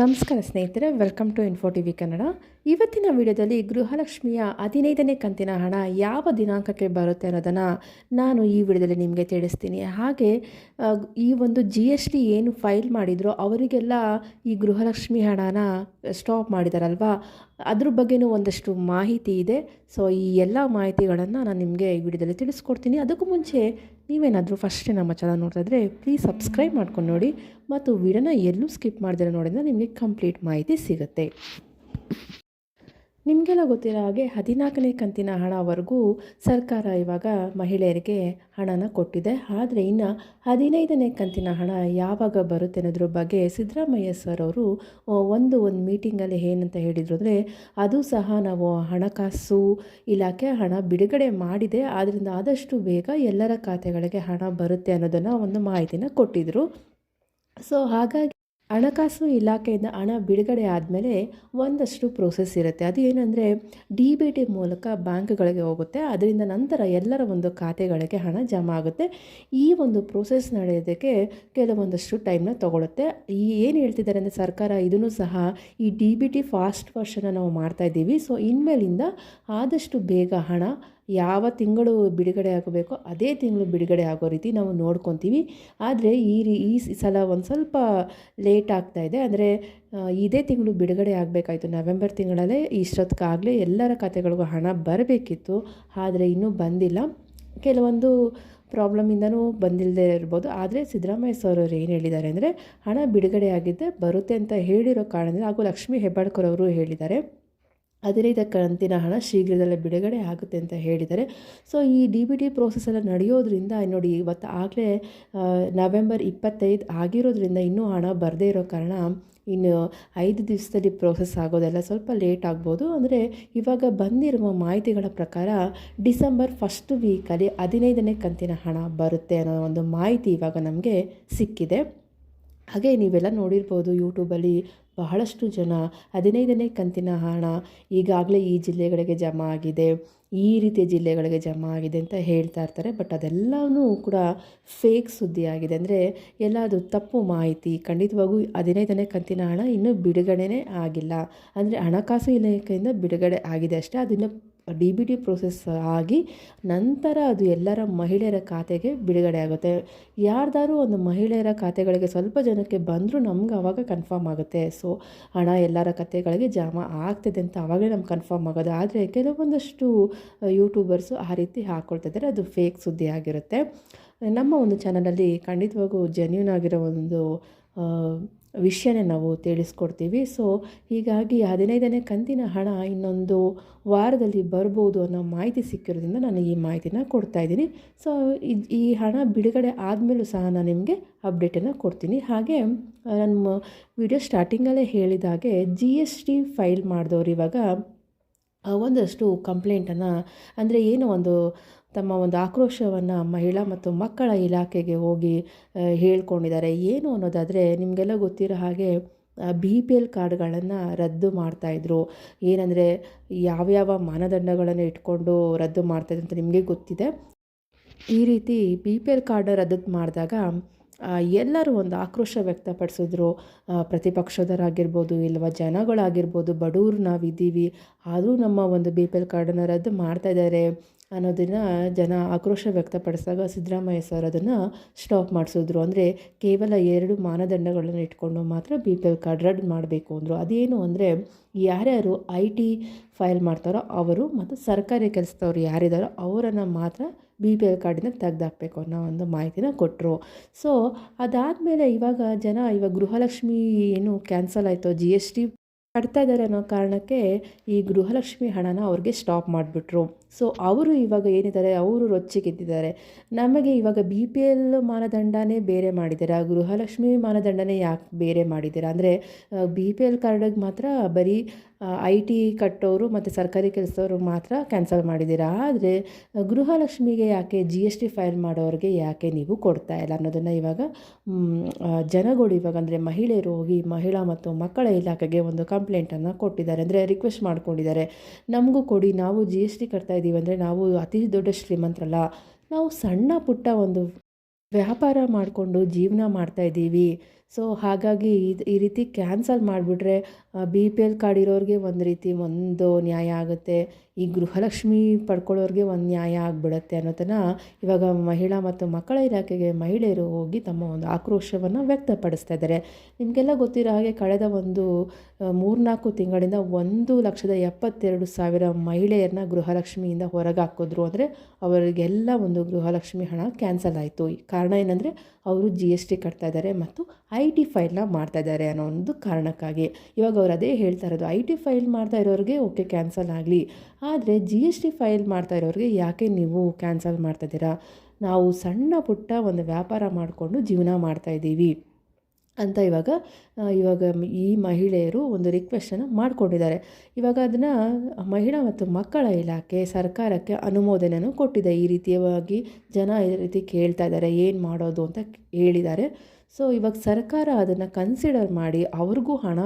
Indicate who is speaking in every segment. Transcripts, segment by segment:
Speaker 1: ನಮಸ್ಕಾರ ಸ್ನೇಹಿತರೆ welcome to info T V Kannada ಇವತ್ತಿನ ವಿಡಿಯೋದಲ್ಲಿ ಗೃಹಲಕ್ಷ್ಮಿಯ ಹದಿನೈದನೇ ಕಂತಿನ ಹಣ ಯಾವ ದಿನಾಂಕಕ್ಕೆ ಬರುತ್ತೆ ಅನ್ನೋದನ್ನು ನಾನು ಈ ವಿಡಿಯೋದಲ್ಲಿ ನಿಮಗೆ ತಿಳಿಸ್ತೀನಿ. ಹಾಗೆ ಈ ಒಂದು ಜಿ ಎಸ್ ಟಿ ಏನು ಫೈಲ್ ಮಾಡಿದ್ರೋ ಅವರಿಗೆಲ್ಲ ಈ ಗೃಹಲಕ್ಷ್ಮಿ ಹಣನ ಸ್ಟಾಪ್ ಮಾಡಿದಾರಲ್ವಾ? ಅದ್ರ ಬಗ್ಗೆನೂ ಒಂದಷ್ಟು ಮಾಹಿತಿ ಇದೆ. ಸೊ ಈ ಎಲ್ಲ ಮಾಹಿತಿಗಳನ್ನು ನಾನು ನಿಮಗೆ ಈ ವಿಡಿಯೋದಲ್ಲಿ ತಿಳಿಸ್ಕೊಡ್ತೀನಿ. ಅದಕ್ಕೂ ಮುಂಚೆ ನೀವೇನಾದರೂ ಫಸ್ಟ್ ನಮ್ಮ ಚಾನಲ್ ನೋಡ್ತಾ ಇದ್ದರೆ ಪ್ಲೀಸ್ ಸಬ್ಸ್ಕ್ರೈಬ್ ಮಾಡ್ಕೊಂಡು ನೋಡಿ ಮತ್ತು ವಿಡಿಯೋನ ಎಲ್ಲೂ ಸ್ಕಿಪ್ ಮಾಡಿದ್ರೆ ನೋಡಿದ್ರೆ ನಿಮಗೆ ಕಂಪ್ಲೀಟ್ ಮಾಹಿತಿ ಸಿಗುತ್ತೆ. ನಿಮಗೆಲ್ಲ ಗೊತ್ತಿರೋ ಹಾಗೆ ಹದಿನಾಲ್ಕನೇ ಕಂತಿನ ಹಣವರೆಗೂ ಸರ್ಕಾರ ಇವಾಗ ಮಹಿಳೆಯರಿಗೆ ಹಣನ ಕೊಟ್ಟಿದೆ. ಆದರೆ ಇನ್ನು ಹದಿನೈದನೇ ಕಂತಿನ ಹಣ ಯಾವಾಗ ಬರುತ್ತೆ ಅನ್ನೋದ್ರ ಬಗ್ಗೆ ಸಿದ್ದರಾಮಯ್ಯ ಸರ್ ಅವರು ಒಂದು ಒಂದು ಮೀಟಿಂಗಲ್ಲಿ ಏನಂತ ಹೇಳಿದರು ಅಂದರೆ, ಅದು ಸಹ ನಾವು ಹಣಕಾಸು ಇಲಾಖೆ ಹಣ ಬಿಡುಗಡೆ ಮಾಡಿದೆ. ಆದ್ದರಿಂದ ಆದಷ್ಟು ಬೇಗ ಎಲ್ಲರ ಖಾತೆಗಳಿಗೆ ಹಣ ಬರುತ್ತೆ ಅನ್ನೋದನ್ನು ಒಂದು ಮಾಹಿತಿನ ಕೊಟ್ಟಿದ್ದರು ಸೊ ಹಾಗಾಗಿ ಹಣಕಾಸು ಇಲಾಖೆಯಿಂದ ಹಣ ಬಿಡುಗಡೆ ಆದಮೇಲೆ ಒಂದಷ್ಟು ಪ್ರೋಸೆಸ್ ಇರುತ್ತೆ. ಅದು ಏನಂದರೆ ಡಿ ಬಿ ಟಿ ಮೂಲಕ ಬ್ಯಾಂಕ್ಗಳಿಗೆ ಹೋಗುತ್ತೆ. ಅದರಿಂದ ನಂತರ ಎಲ್ಲರ ಒಂದು ಖಾತೆಗಳಿಗೆ ಹಣ ಜಮಾ ಆಗುತ್ತೆ. ಈ ಒಂದು ಪ್ರೋಸೆಸ್ ನಡೆಯೋದಕ್ಕೆ ಕೆಲವೊಂದಷ್ಟು ಟೈಮ್ನ ತೊಗೊಳುತ್ತೆ. ಈ ಏನು ಹೇಳ್ತಿದ್ದಾರೆ ಅಂದರೆ ಸರ್ಕಾರ ಇದನ್ನು ಸಹ ಈ ಡಿ ಬಿ ಟಿ ಫಾಸ್ಟ್ ವರ್ಷನ ನಾವು ಮಾಡ್ತಾ ಇದ್ದೀವಿ. ಸೊ ಇನ್ಮೇಲಿಂದ ಆದಷ್ಟು ಬೇಗ ಹಣ ಯಾವ ತಿಂಗಳು ಬಿಡುಗಡೆ ಆಗಬೇಕೋ ಅದೇ ತಿಂಗಳು ಬಿಡುಗಡೆ ಆಗೋ ರೀತಿ ನಾವು ನೋಡ್ಕೊತೀವಿ. ಆದರೆ ಈ ರೀ, ಈ ಸಲ ಒಂದು ಸ್ವಲ್ಪ ಲೇಟ್ ಆಗ್ತಾ ಇದೆ. ಅಂದರೆ ಇದೇ ತಿಂಗಳು ಬಿಡುಗಡೆ ಆಗಬೇಕಾಯ್ತು. ನವೆಂಬರ್ ತಿಂಗಳಲ್ಲೇ ಇಷ್ಟೊತ್ತಿಗಾಗಲೇ ಎಲ್ಲರ ಕತೆಗಳಿಗೂ ಹಣ ಬರಬೇಕಿತ್ತು. ಆದರೆ ಇನ್ನೂ ಬಂದಿಲ್ಲ. ಕೆಲವೊಂದು ಪ್ರಾಬ್ಲಮಿಂದನೂ ಬಂದಿಲ್ಲದೆ ಇರ್ಬೋದು. ಆದರೆ ಸಿದ್ದರಾಮಯ್ಯ ಸರ್ ಅವರು ಏನು ಹೇಳಿದ್ದಾರೆ ಅಂದರೆ, ಹಣ ಬಿಡುಗಡೆ ಆಗಿದ್ದೆ ಬರುತ್ತೆ ಅಂತ ಹೇಳಿರೋ ಕಾರಣದಿಂದ ಹಾಗೂ ಲಕ್ಷ್ಮೀ ಹೆಬ್ಬಾಳ್ಕರ್ ಅವರು ಹೇಳಿದ್ದಾರೆ. ಹದಿನೈದು ಕಂತಿನ ಹಣ ಶೀಘ್ರದಲ್ಲೇ ಬಿಡುಗಡೆ ಆಗುತ್ತೆ ಅಂತ ಹೇಳಿದ್ದಾರೆ. ಸೊ ಈ ಡಿ ಬಿ ಟಿ ಪ್ರೋಸೆಸ್ ಎಲ್ಲ ನಡೆಯೋದ್ರಿಂದ, ನೋಡಿ, ಇವತ್ತು ಆಗಲೇ ನವೆಂಬರ್ ಇಪ್ಪತ್ತೈದು ಆಗಿರೋದ್ರಿಂದ ಇನ್ನೂ ಹಣ ಬರದೇ ಇರೋ ಕಾರಣ ಇನ್ನು ಐದು ದಿವಸದಲ್ಲಿ ಪ್ರೋಸೆಸ್ ಆಗೋದೆಲ್ಲ ಸ್ವಲ್ಪ ಲೇಟ್ ಆಗ್ಬೋದು. ಅಂದರೆ, ಇವಾಗ ಬಂದಿರುವ ಮಾಹಿತಿಗಳ ಪ್ರಕಾರ ಡಿಸೆಂಬರ್ ಫಸ್ಟ್ ವೀಕಲ್ಲಿ ಹದಿನೈದನೇ ಕಂತಿನ ಹಣ ಬರುತ್ತೆ ಅನ್ನೋ ಒಂದು ಮಾಹಿತಿ ಇವಾಗ ನಮಗೆ ಸಿಕ್ಕಿದೆ. ಹಾಗೆ ನೀವೆಲ್ಲ ನೋಡಿರ್ಬೋದು ಯೂಟ್ಯೂಬಲ್ಲಿ ಬಹಳಷ್ಟು ಜನ ಹದಿನೈದನೇ ಕಂತಿನ ಹಣ ಈಗಾಗಲೇ ಈ ಜಿಲ್ಲೆಗಳಿಗೆ ಜಮಾ ಆಗಿದೆ, ಈ ರೀತಿಯ ಜಿಲ್ಲೆಗಳಿಗೆ ಜಮಾ ಆಗಿದೆ ಅಂತ ಹೇಳ್ತಾ ಇರ್ತಾರೆ. ಬಟ್ ಅದೆಲ್ಲವೂ ಕೂಡ ಫೇಕ್ ಸುದ್ದಿ ಆಗಿದೆ ಅಂದರೆ ಎಲ್ಲ ಅದು ತಪ್ಪು ಮಾಹಿತಿ, ಖಂಡಿತವಾಗೂ ಹದಿನೈದನೇ ಕಂತಿನ ಹಣ ಇನ್ನೂ ಬಿಡುಗಡೆನೇ ಆಗಿಲ್ಲ. ಅಂದರೆ ಹಣಕಾಸು ಇಲಾಖೆಯಿಂದ ಬಿಡುಗಡೆ ಆಗಿದೆ ಅಷ್ಟೇ. ಅದನ್ನು ಡಿ ಬಿ ಟಿ ಪ್ರೋಸೆಸ್ ಆಗಿ ನಂತರ ಅದು ಎಲ್ಲರ ಮಹಿಳೆಯರ ಖಾತೆಗೆ ಬಿಡುಗಡೆ ಆಗುತ್ತೆ. ಯಾರ್ದಾರು ಒಂದು ಮಹಿಳೆಯರ ಖಾತೆಗಳಿಗೆ ಸ್ವಲ್ಪ ಜನಕ್ಕೆ ಬಂದರೂ ನಮ್ಗೆ ಆವಾಗ ಕನ್ಫರ್ಮ್ ಆಗುತ್ತೆ. ಸೊ ಹಣ ಎಲ್ಲರ ಖಾತೆಗಳಿಗೆ ಜಮಾ ಆಗ್ತಿದೆ ಅಂತ ಆವಾಗಲೇ ನಮ್ಗೆ ಕನ್ಫರ್ಮ್ ಆಗೋದು. ಆದರೆ ಕೆಲವೊಂದಷ್ಟು ಯೂಟ್ಯೂಬರ್ಸು ಆ ರೀತಿ ಹಾಕ್ಕೊಳ್ತಿದ್ದಾರೆ ಅದು ಫೇಕ್ ಸುದ್ದಿ ಆಗಿರುತ್ತೆ. ನಮ್ಮ ಒಂದು ಚಾನಲಲ್ಲಿ ಖಂಡಿತವಾಗೂ ಜೆನ್ಯೂನ್ ಆಗಿರೋ ಒಂದು ವಿಷಯನೇ ನಾವು ತಿಳಿಸ್ಕೊಡ್ತೀವಿ. ಸೊ ಹೀಗಾಗಿ ಹದಿನೈದನೇ ಕಂತಿನ ಹಣ ಇನ್ನೊಂದು ವಾರದಲ್ಲಿ ಬರ್ಬೋದು ಅನ್ನೋ ಮಾಹಿತಿ ಸಿಕ್ಕಿರೋದ್ರಿಂದ ನಾನು ಈ ಮಾಹಿತಿನ ಕೊಡ್ತಾ ಇದ್ದೀನಿ. ಸೊ ಈ ಹಣ ಬಿಡುಗಡೆ ಆದಮೇಲೂ ಸಹ ನಾನು ನಿಮಗೆ ಅಪ್ಡೇಟನ್ನು ಕೊಡ್ತೀನಿ. ಹಾಗೆ, ನಮ್ಮ ವಿಡಿಯೋ ಸ್ಟಾರ್ಟಿಂಗಲ್ಲೇ ಹೇಳಿದ ಹಾಗೆ ಜಿ ಎಸ್ ಟಿ ಫೈಲ್ ಮಾಡಿದವ್ರು ಇವಾಗ ಒಂದಷ್ಟು ಕಂಪ್ಲೇಂಟನ್ನು, ಅಂದರೆ ಏನು ಒಂದು ತಮ್ಮ ಒಂದು ಆಕ್ರೋಶವನ್ನು ಮಹಿಳಾ ಮತ್ತು ಮಕ್ಕಳ ಇಲಾಖೆಗೆ ಹೋಗಿ ಹೇಳ್ಕೊಂಡಿದ್ದಾರೆ. ಏನು ಅನ್ನೋದಾದರೆ ನಿಮಗೆಲ್ಲ ಗೊತ್ತಿರೋ ಹಾಗೆ ಬಿ ಪಿ ಎಲ್ ಕಾರ್ಡ್ಗಳನ್ನು ರದ್ದು ಮಾಡ್ತಾಯಿದ್ರು ಏನಂದರೆ ಯಾವ್ಯಾವ ಮಾನದಂಡಗಳನ್ನು ಇಟ್ಕೊಂಡು ರದ್ದು ಮಾಡ್ತಾಯಿದ್ರು ಅಂತ ನಿಮಗೆ ಗೊತ್ತಿದೆ. ಈ ರೀತಿ ಬಿ ಪಿ ಎಲ್ ಕಾರ್ಡ್ ರದ್ದು ಮಾಡಿದಾಗ ಎಲ್ಲರೂ ಒಂದು ಆಕ್ರೋಶ ವ್ಯಕ್ತಪಡಿಸಿದ್ರು. ಪ್ರತಿಪಕ್ಷದವರಾಗಿರ್ಬೋದು ಇಲ್ವ ಜನಗಳಾಗಿರ್ಬೋದು ಬಡವರು ನಾವಿದ್ದೀವಿ, ಆದರೂ ನಮ್ಮ ಒಂದು ಬಿ ಪಿ ಎಲ್ ಕಾರ್ಡನ್ನು ರದ್ದು ಮಾಡ್ತಾ ಇದ್ದಾರೆ ಅನ್ನೋದನ್ನು ಜನ ಆಕ್ರೋಶ ವ್ಯಕ್ತಪಡಿಸಿದಾಗ ಸಿದ್ದರಾಮಯ್ಯ ಸರ್ ಅದನ್ನು ಸ್ಟಾಪ್ ಮಾಡಿಸಿದ್ರು. ಅಂದರೆ ಕೇವಲ ಎರಡು ಮಾನದಂಡಗಳನ್ನು ಇಟ್ಕೊಂಡು ಮಾತ್ರ ಬಿ ಪಿ ಎಲ್ ಕಾರ್ಡ್ ರದ್ದು ಮಾಡಬೇಕು ಅಂದರು. ಅದೇನು ಅಂದರೆ ಯಾರ್ಯಾರು ಐ ಟಿ ಫೈಲ್ ಮಾಡ್ತಾರೋ ಅವರು ಮತ್ತು ಸರ್ಕಾರಿ ಕೆಲಸದವ್ರು ಯಾರಿದ್ದಾರೋ ಅವರನ್ನು ಮಾತ್ರ ಬಿ ಪಿ ಎಲ್ ಕಾರ್ಡಿಂದ ತೆಗ್ದಾಕಬೇಕು ಅನ್ನೋ ಒಂದು ಮಾಹಿತಿನ ಕೊಟ್ಟರು ಸೊ ಅದಾದಮೇಲೆ ಇವಾಗ ಜನ ಇವಾಗ ಗೃಹಲಕ್ಷ್ಮಿ ಏನು ಕ್ಯಾನ್ಸಲ್ ಆಯಿತು ಜಿ ಎಸ್ ಟಿ ಕಟ್ತಾ ಇದ್ದಾರೆ ಅನ್ನೋ ಕಾರಣಕ್ಕೆ ಈ ಗೃಹಲಕ್ಷ್ಮಿ ಹಣನ ಅವ್ರಿಗೆ ಸ್ಟಾಪ್ ಮಾಡಿಬಿಟ್ರು. ಸೊ ಅವರು ಇವಾಗ ಏನಿದ್ದಾರೆ? ಅವರು ರೊಚ್ಚಿಗೆದ್ದಿದ್ದಾರೆ ನಮಗೆ ಇವಾಗ ಬಿ ಪಿ ಎಲ್ ಮಾನದಂಡನೇ ಬೇರೆ ಮಾಡಿದ್ದೀರಾ? ಗೃಹಲಕ್ಷ್ಮಿ ಮಾನದಂಡನೇ ಯಾಕೆ ಬೇರೆ ಮಾಡಿದ್ದೀರಾ? ಅಂದರೆ ಬಿ ಪಿ ಎಲ್ ಕಾರ್ಡಿಗೆ ಮಾತ್ರ ಬರೀ ಐ ಟಿ ಕಟ್ಟೋರು ಮತ್ತು ಸರ್ಕಾರಿ ಕೆಲಸದವರು ಮಾತ್ರ ಕ್ಯಾನ್ಸಲ್ ಮಾಡಿದ್ದೀರಾ? ಆದರೆ, ಗೃಹಲಕ್ಷ್ಮಿಗೆ ಯಾಕೆ ಜಿ ಎಸ್ ಟಿ ಫೈಲ್ ಮಾಡೋರಿಗೆ ಯಾಕೆ ನೀವು ಕೊಡ್ತಾ ಇಲ್ಲ ಅನ್ನೋದನ್ನು ಇವಾಗ ಜನಗಳು ಇವಾಗ ಅಂದರೆ ಮಹಿಳೆಯರು ಹೋಗಿ ಮಹಿಳಾ ಮತ್ತು ಮಕ್ಕಳ ಇಲಾಖೆಗೆ ಒಂದು ಕಂಪ್ಲೇಂಟನ್ನು ಕೊಟ್ಟಿದ್ದಾರೆ ಅಂದರೆ ರಿಕ್ವೆಸ್ಟ್ ಮಾಡ್ಕೊಂಡಿದ್ದಾರೆ. ನಮಗೂ ಕೊಡಿ, ನಾವು ಜಿ ಎಸ್ ಟಿ ಕಟ್ತಾ ಇದ್ದೀವಿ ಅಂದರೆ ನಾವು ಅತಿ ದೊಡ್ಡ ಶ್ರೀಮಂತರಲ್ಲ. ನಾವು ಸಣ್ಣ ಪುಟ್ಟ ಒಂದು ವ್ಯಾಪಾರ ಮಾಡಿಕೊಂಡು ಜೀವನ ಮಾಡ್ತಾ ಇದ್ದೀವಿ ಸೊ ಹಾಗಾಗಿ ಇದು, ಈ ರೀತಿ ಕ್ಯಾನ್ಸಲ್ ಮಾಡಿಬಿಟ್ರೆ ಬಿ ಪಿ ಎಲ್ ಕಾರ್ಡ್ ಇರೋರಿಗೆ ಒಂದು ರೀತಿ ಒಂದು ನ್ಯಾಯ ಆಗುತ್ತೆ. ಈ ಗೃಹಲಕ್ಷ್ಮಿ ಪಡ್ಕೊಳ್ಳೋರಿಗೆ ಒಂದು ನ್ಯಾಯ ಆಗಿಬಿಡುತ್ತೆ ಅನ್ನೋದನ್ನು ಇವಾಗ ಮಹಿಳಾ ಮತ್ತು ಮಕ್ಕಳ ಇಲಾಖೆಗೆ ಮಹಿಳೆಯರು ಹೋಗಿ ತಮ್ಮ ಒಂದು ಆಕ್ರೋಶವನ್ನು ವ್ಯಕ್ತಪಡಿಸ್ತಾ ಇದ್ದಾರೆ. ನಿಮಗೆಲ್ಲ ಗೊತ್ತಿರೋ ಹಾಗೆ ಕಳೆದ ಒಂದು ಮೂರ್ನಾಲ್ಕು ತಿಂಗಳಿಂದ ಒಂದು ಲಕ್ಷದ ಎಪ್ಪತ್ತೆರಡು ಸಾವಿರ ಮಹಿಳೆಯರನ್ನ ಗೃಹಲಕ್ಷ್ಮಿಯಿಂದ ಹೊರಗೆ ಹಾಕಿದ್ರು ಅಂದರೆ ಅವರಿಗೆಲ್ಲ ಒಂದು ಗೃಹಲಕ್ಷ್ಮಿ ಹಣ ಕ್ಯಾನ್ಸಲ್ ಆಯಿತು. ಕಾರಣ ಏನಂದರೆ, ಅವರು ಜಿ ಎಸ್ ಟಿ ಕಟ್ತಾ ಇದ್ದಾರೆ ಮತ್ತು ಐ ಟಿ ಫೈಲ್ನ ಮಾಡ್ತಾ ಇದ್ದಾರೆ ಅನ್ನೋ ಒಂದು ಕಾರಣಕ್ಕಾಗಿ. ಇವಾಗ ಅವ್ರು ಅದೇ ಹೇಳ್ತಾ ಇರೋದು, ಐ ಟಿ ಫೈಲ್ ಮಾಡ್ತಾ ಇರೋರಿಗೆ ಓಕೆ, ಕ್ಯಾನ್ಸಲ್ ಆಗಲಿ. ಆದರೆ ಜಿ ಎಸ್ ಟಿ ಫೈಲ್ ಮಾಡ್ತಾ ಇರೋರಿಗೆ ಯಾಕೆ ನೀವು ಕ್ಯಾನ್ಸಲ್ ಮಾಡ್ತಾ ಇದ್ದೀರಾ? ನಾವು ಸಣ್ಣ ಪುಟ್ಟ ಒಂದು ವ್ಯಾಪಾರ ಮಾಡಿಕೊಂಡು ಜೀವನ ಮಾಡ್ತಾಯಿದ್ದೀವಿ ಅಂತ ಇವಾಗ ಇವಾಗ ಈ ಮಹಿಳೆಯರು ಒಂದು ರಿಕ್ವೆಸ್ಟನ್ನು ಮಾಡಿಕೊಂಡಿದ್ದಾರೆ. ಇವಾಗ ಅದನ್ನು ಮಹಿಳಾ ಮತ್ತು ಮಕ್ಕಳ ಇಲಾಖೆ ಸರ್ಕಾರಕ್ಕೆ ಅನುಮೋದನೆಯನ್ನು ಕೊಟ್ಟಿದೆ. ಈ ರೀತಿಯಾಗಿ ಜನ ಈ ರೀತಿ ಕೇಳ್ತಾ ಇದ್ದಾರೆ, ಏನು ಮಾಡೋದು ಅಂತ ಹೇಳಿದ್ದಾರೆ. ಸೊ ಇವಾಗ ಸರ್ಕಾರ ಅದನ್ನು ಕನ್ಸಿಡರ್ ಮಾಡಿ ಅವ್ರಿಗೂ ಹಣ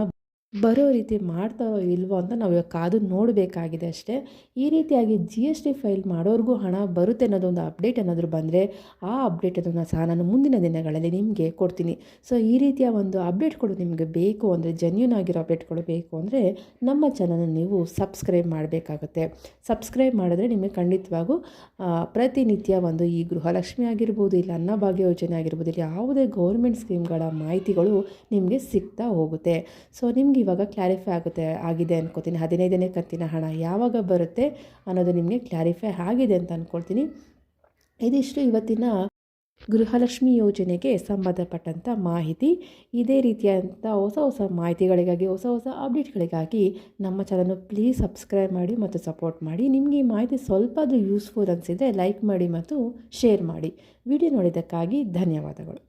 Speaker 1: ಬರೋ ರೀತಿ ಮಾಡ್ತಾರೋ ಇಲ್ವೋ ಅಂತ ನಾವು ಇವಾಗ ಕಾದು ನೋಡಬೇಕಾಗಿದೆ ಅಷ್ಟೇ. ಈ ರೀತಿಯಾಗಿ ಜಿ ಎಸ್ ಟಿ ಫೈಲ್ ಮಾಡೋರಿಗೂ ಹಣ ಬರುತ್ತೆ ಅನ್ನೋದೊಂದು ಅಪ್ಡೇಟ್ ಏನಾದರೂ ಬಂದರೆ ಆ ಅಪ್ಡೇಟ್ ಅದನ್ನು ಸಹ ನಾನು ಮುಂದಿನ ದಿನಗಳಲ್ಲಿ ನಿಮಗೆ ಕೊಡ್ತೀನಿ. ಸೊ ಈ ರೀತಿಯ ಒಂದು ಅಪ್ಡೇಟ್ಗಳು ನಿಮಗೆ ಬೇಕು ಅಂದರೆ ಜೆನ್ಯೂನ್ ಆಗಿರೋ ಅಪ್ಡೇಟ್ಗಳು ಬೇಕು ಅಂದರೆ, ನಮ್ಮ ಚಾನಲ್ ನೀವು ಸಬ್ಸ್ಕ್ರೈಬ್ ಮಾಡಬೇಕಾಗುತ್ತೆ. ಸಬ್ಸ್ಕ್ರೈಬ್ ಮಾಡಿದ್ರೆ ನಿಮಗೆ ಖಂಡಿತವಾಗೂ ಪ್ರತಿನಿತ್ಯ ಒಂದು ಈ ಗೃಹಲಕ್ಷ್ಮಿ ಆಗಿರ್ಬೋದು, ಇಲ್ಲ ಅನ್ನಭಾಗ್ಯ ಯೋಜನೆ ಆಗಿರ್ಬೋದು, ಇಲ್ಲ ಯಾವುದೇ ಗೌರ್ಮೆಂಟ್ ಸ್ಕೀಮ್ಗಳ ಮಾಹಿತಿಗಳು ನಿಮಗೆ ಸಿಗ್ತಾ ಹೋಗುತ್ತೆ. ಸೊ ನಿಮ್ಗೆ ಇವಾಗ ಕ್ಲಾರಿಫೈ ಆಗುತ್ತೆ, ಆಗಿದೆ ಅನ್ಕೋತೀನಿ. ಹದಿನೈದನೇ ಕಂತಿನ ಹಣ ಯಾವಾಗ ಬರುತ್ತೆ ಅನ್ನೋದು ನಿಮಗೆ ಕ್ಲಾರಿಫೈ ಆಗಿದೆ ಅಂತ ಅಂದ್ಕೊಳ್ತೀನಿ ಇದಿಷ್ಟು ಇವತ್ತಿನ ಗೃಹಲಕ್ಷ್ಮಿ ಯೋಜನೆಗೆ ಸಂಬಂಧಪಟ್ಟಂಥ ಮಾಹಿತಿ. ಇದೇ ರೀತಿಯಾದಂಥ ಹೊಸ ಹೊಸ ಮಾಹಿತಿಗಳಿಗಾಗಿ, ಹೊಸ ಹೊಸ ಅಪ್ಡೇಟ್ಗಳಿಗಾಗಿ ನಮ್ಮ ಚಾನಲ್ನ ಪ್ಲೀಸ್ ಸಬ್ಸ್ಕ್ರೈಬ್ ಮಾಡಿ ಮತ್ತು ಸಪೋರ್ಟ್ ಮಾಡಿ. ನಿಮಗೆ ಈ ಮಾಹಿತಿ ಸ್ವಲ್ಪ ಅದು ಯೂಸ್ಫುಲ್ ಅನಿಸಿದರೆ ಲೈಕ್ ಮಾಡಿ ಮತ್ತು ಶೇರ್ ಮಾಡಿ. ವಿಡಿಯೋ ನೋಡಿದ್ದಕ್ಕಾಗಿ ಧನ್ಯವಾದಗಳು.